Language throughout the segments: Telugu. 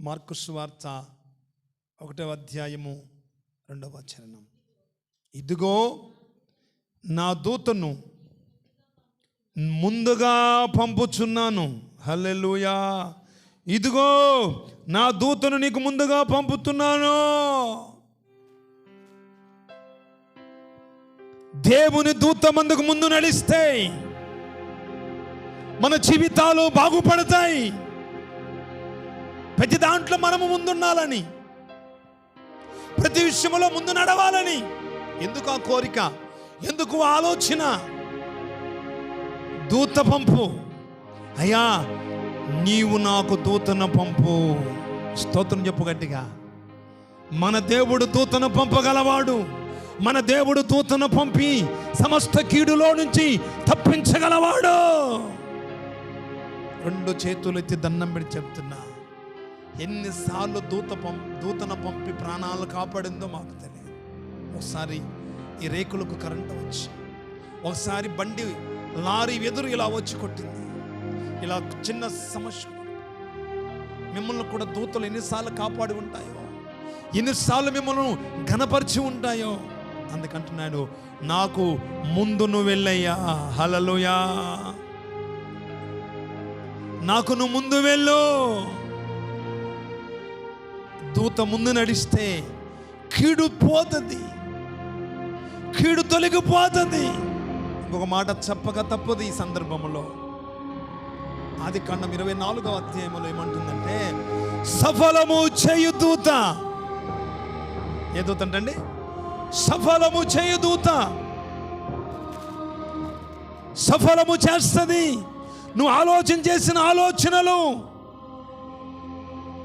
మార్కు వార్త ఒకటవ అధ్యాయము రెండవ చరణం ఇదిగో నా దూతను ముందుగా పంపుచున్నాను. హల్లెలూయా. ఇదిగో నా దూతను నీకు ముందుగా పంపుతున్నాను. దేవుని దూత మందుకు ముందు నడిస్తే మన జీవితాలు బాగుపడతాయి. ప్రతి దాంట్లో మనము ముందుండాలని ప్రతి విషయంలో ముందు నడవాలని. ఎందుకు ఆ కోరిక? ఎందుకు ఆలోచన? దూత పంపు. అయ్యా నీవు నాకు దూతను పంపు. స్తోత్రం చెప్పు గట్టిగా. మన దేవుడు దూతను పంపగలవాడు. మన దేవుడు దూతను పంపి సమస్త కీడులో నుంచి తప్పించగలవాడు. రెండు చేతులు ఎత్తి దండం పెట్టి చెప్తున్నా. ఎన్నిసార్లు దూత పం దూతను పంపి ప్రాణాలు కాపాడిందో మాకు తెలియదు. ఒకసారి ఈ రేకులకు కరెంటు వచ్చి ఒకసారి బండి లారీ ఎదురు ఇలా వచ్చి కొట్టింది. ఇలా చిన్న సమస్య. మిమ్మల్ని కూడా దూతలు ఎన్నిసార్లు కాపాడి ఉంటాయో? ఎన్నిసార్లు మిమ్మల్ని ఘనపరిచి ఉంటాయో? అందుకంటున్నాడు నాకు ముందు నువ్వు వెళ్ళయ్యా. హలలుయా నాకు నువ్వు ముందు వెళ్ళు. దూత ముందు నడిస్తే కీడు పోతుంది. కీడు తొలగిపోతుంది. ఇంకొక మాట చెప్పక తప్పదు ఈ సందర్భంలో ఆది కాండం ఇరవై నాలుగవ అధ్యాయంలో ఏమంటుందంటే సఫలము చేయు దూత. ఏ దూత అంటండి? సఫలము చేయు దూత. సఫలము చేస్తుంది. నువ్వు ఆలోచన చేసిన ఆలోచనలు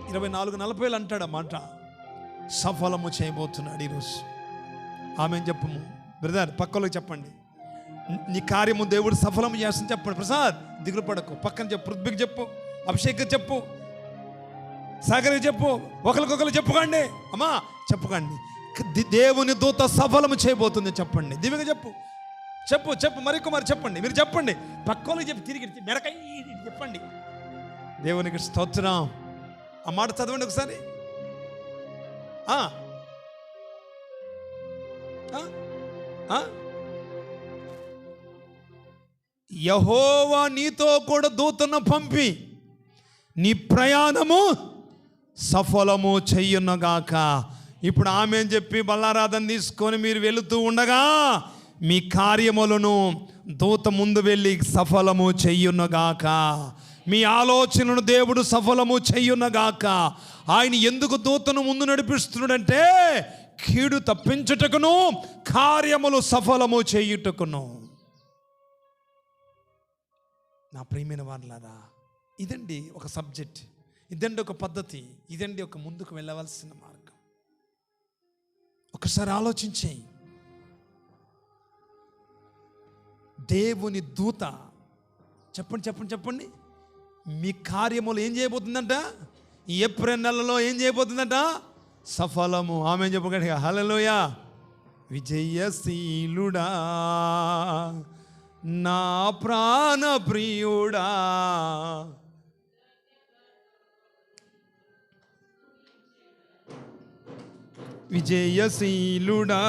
ఇరవై నాలుగు నలభైలు అంటాడు ఆ మాట. సఫలము చేయబోతున్నాడు ఈరోజు. ఆమె చెప్పము? బ్రదర్ పక్కలోకి చెప్పండి. నీ కార్యము దేవుడు సఫలం చేస్తుంది చెప్పండి. ప్రసాద్ దిగులు పడకు. పక్కన చెప్పు పృథ్వీకి చెప్పు అభిషేక్ చెప్పు సాగర్కి చెప్పు ఒకరికొకరు చెప్పుకోండి. అమ్మా చెప్పుకోండి. దేవుని దూత సఫలము చేయబోతుంది చెప్పండి. దివ్యగా చెప్పు. చెప్పు చెప్పు. మరి మరి చెప్పండి. మీరు చెప్పండి. పక్కోళ్ళకి చెప్పి తిరిగి మెడకై చెప్పండి. దేవునికి స్తోత్రం. ఆ మాట చదవండి ఒకసారి. యహోవా నీతో కూడా దూతను పంపి నీ ప్రయాణము సఫలము చెయ్యున్నగాక ఇప్పుడు ఆమె అని చెప్పి బల్లారాధన తీసుకొని మీరు వెళుతూ ఉండగా మీ కార్యములను దూత ముందు వెళ్ళి సఫలము చెయ్యున్నగాక మీ ఆలోచనను దేవుడు సఫలము చెయ్యునగాక ఆయన ఎందుకు దూతను ముందు నడిపిస్తున్నాడంటే కీడు తప్పించుటకును కార్యములు సఫలము చేయుటకును. నా ప్రియమైన వాళ్ళారా ఇదండి ఒక సబ్జెక్ట్ ఇదండి ఒక పద్ధతి ఇదండి ఒక ముందుకు వెళ్ళవలసిన మార్గం. ఒకసారి ఆలోచించే. దేవుని దూత చెప్పండి చెప్పండి చెప్పండి. మీ కార్యములు ఏం చేయబోతుందంట? ఈ ఏప్రిల్ నెలలో ఏం చేయబోతుందంట? సఫలము. ఆమె చెప్పగలిగా? హలలోయ విజయశీలుడా. నా ప్రాణ ప్రియుడా. విజయశీలుడా.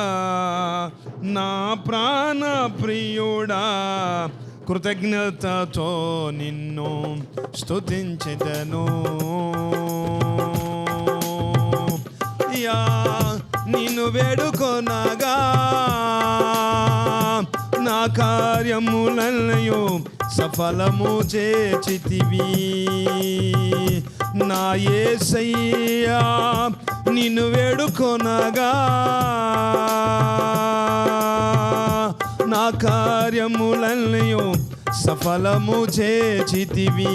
నా ప్రాణ ప్రియుడా. కృతజ్ఞతతో నిన్ను స్తుతించెదను. యా నిన్ను వేడుకొనగా నా కార్యములన్నయు సఫలము చేచితివి. నా ఏసయ్యా నిన్ను వేడుకొనగా నా కార్యములన్నయు సఫలము చేచితివి